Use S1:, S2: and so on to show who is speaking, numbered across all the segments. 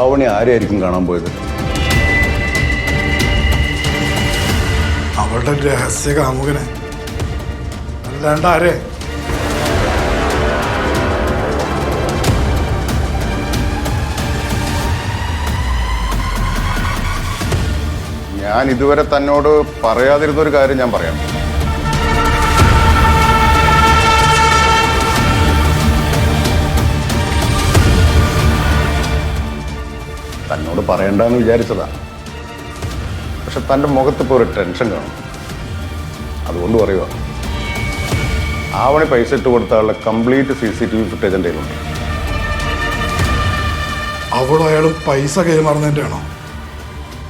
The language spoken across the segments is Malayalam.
S1: ആവണി ആരെയായിരിക്കും കാണാൻ പോയത്?
S2: അവളുടെ രഹസ്യ കാമുകനെ. അല്ലാണ്ട് ആരെ?
S1: ഞാൻ ഇതുവരെ തന്നോട് പറയാതിരുന്ന ഒരു കാര്യം ഞാൻ പറയാം. തന്നോട് പറയണ്ടെന്ന് വിചാരിച്ചതാ. പക്ഷെ തന്റെ മുഖത്തിപ്പോൾ ഒരു ടെൻഷൻ കാണും. അതുകൊണ്ട് പറയുക ആവണി പൈസ ഇട്ട് കൊടുത്ത ആളുടെ complete C C T V footage എന്റെ കയ്യിലുണ്ട്.
S2: അവളും അയാൾ പൈസ കൈമാറുന്നതിന്റെ ആണോ?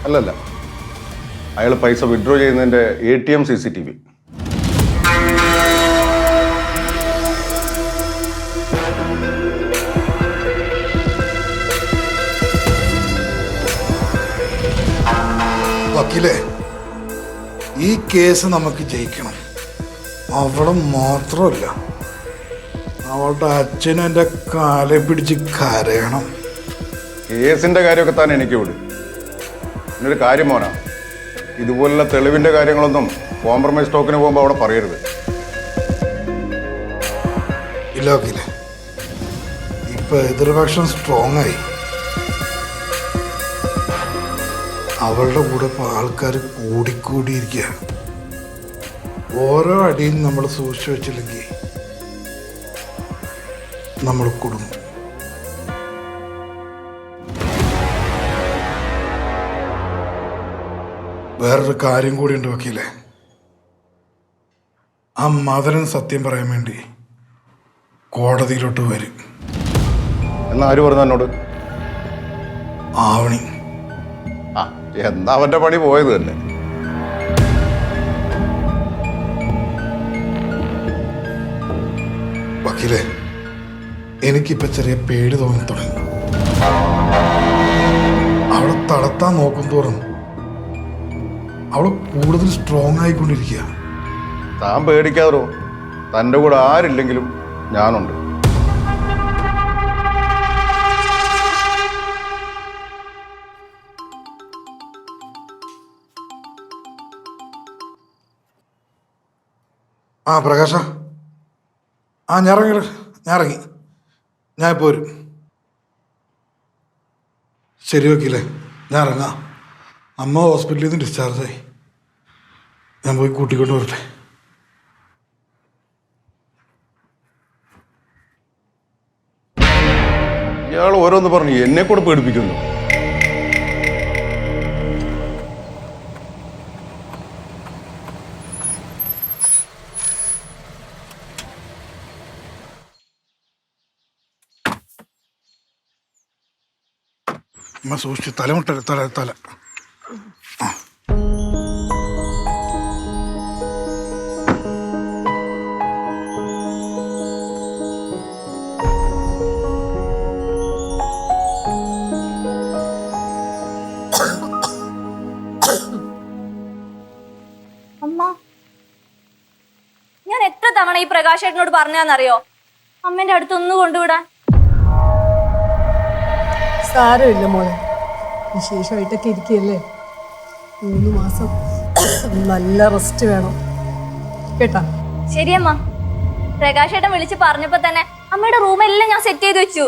S1: അല്ലല്ല അയാൾ പൈസ വിഡ്രോ ചെയ്യുന്നതിന്റെ A T M C C T V
S2: വക്കീലേ ഈ കേസ് നമുക്ക് ജയിക്കണം. അവളും മാത്രമല്ല അവളുടെ അച്ഛനും എന്റെ കാലെ പിടിച്ച് കരയണം.
S1: കേസിന്റെ കാര്യമൊക്കെ താൻ എനിക്ക് വിടും. എന്നൊരു കാര്യം മോനാ ഇതുപോലുള്ള തെളിവിന്റെ കാര്യങ്ങളൊന്നും കോംപ്രമൈസ് ടോക്കിന് പോകുമ്പോൾ അവിടെ പറയരുത്.
S2: ഇല്ല വക്കീലെ ഇപ്പൊ എതിർപക്ഷം സ്ട്രോങ് ആയി. അവളുടെ കൂടെ ഇപ്പോൾ ആൾക്കാർ കൂടിക്കൂടിയിരിക്കുകയാണ്. ഓരോ അടിയും നമ്മൾ സൂക്ഷിച്ചു വെച്ചില്ലെങ്കിൽ നമ്മൾ കുടുങ്ങും. വേറൊരു കാര്യം കൂടി ഉണ്ട് വക്കീലെ. ആ മദനൻ സത്യം പറയാൻ വേണ്ടി കോടതിയിലോട്ട് വരും.
S1: എന്നാ ആര് പറഞ്ഞു എന്നോട്?
S2: ആവണി.
S1: ആ എന്നാ അവന്റെ പണി പോയത് തന്നെ.
S2: വക്കീലെ എനിക്കിപ്പോ ചെറിയ പേടി തോന്നി തുടങ്ങി. അവളെ തളർത്താൻ നോക്കും തോറും അവൾ കൂടുതൽ സ്ട്രോങ് ആയിക്കൊണ്ടിരിക്കുക
S1: താൻ പേടിക്കാറോ തന്റെ കൂടെ ആരില്ലെങ്കിലും ഞാനുണ്ട്.
S2: ആ പ്രകാശ. ആ ഞാൻ ഇറങ്ങി ഞാൻ ഇറങ്ങി. ഞാൻ ഇപ്പോൾ വരും. ശരി വക്കീലേ. ഞാൻ ഇറങ്ങാം. അമ്മ ഹോസ്പിറ്റലിൽ നിന്ന് ഡിസ്ചാർജായി ഞാൻ പോയി കൂട്ടിക്കൊണ്ട് വരട്ടെ.
S1: ഇയാൾ ഓരോന്ന് പറഞ്ഞു. എന്നെ കൂടെ പേടിപ്പിക്കുന്നു.
S2: അമ്മ സൂക്ഷിച്ച് തലമുട്ട തല തല.
S3: ഞാൻ എത്ര തവണ ഈ പ്രകാശേട്ടനോട് പറഞ്ഞാന്നറിയോ അമ്മേന്റെ അടുത്ത് ഒന്ന് കൊണ്ടുവിടാൻ
S4: സാരമില്ല മോളെ. വിശേഷമായിട്ടൊക്കെ ഇരിക്കുകയല്ലേ? മൂന്ന് മാസം. നല്ല റെസ്റ്റ് വേണം. കേട്ടാ?
S3: ശരിയമ്മ. പ്രകാശേട്ടൻ വിളിച്ച് പറഞ്ഞപ്പോ തന്നെ അമ്മയുടെ റൂമെല്ലാം ഞാൻ സെറ്റ് ചെയ്ത് വെച്ചു.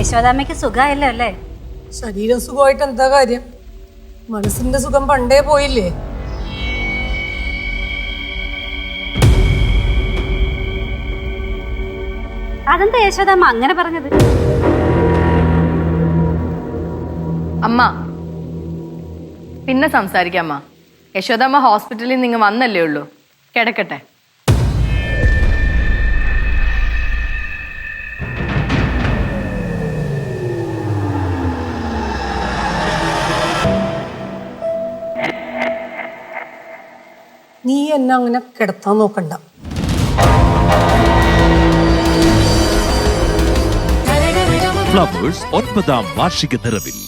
S5: യശോദാമ്മയ്ക്ക് സുഖമായല്ലോ അല്ലേ?
S4: ശരീരം സുഖമായിട്ട് എന്താ കാര്യം? മനസ്സിന്റെ സുഖം പണ്ടേ പോയില്ലേ?
S5: അതെന്താ യശോദാമ്മ അങ്ങനെ പറഞ്ഞത്?
S6: അമ്മ പിന്നെ സംസാരിക്കാം അമ്മ. യശോദമ്മ ഹോസ്പിറ്റലിൽ നിങ്ങൾ വന്നല്ലേ ഉള്ളൂ. കിടക്കട്ടെ.
S4: നീ എന്നെ അങ്ങനെ കിടത്താൻ നോക്കണ്ട.
S7: ഫ്ലവേഴ്സ് ഒൻപതാം വാർഷിക നിറവിൽ.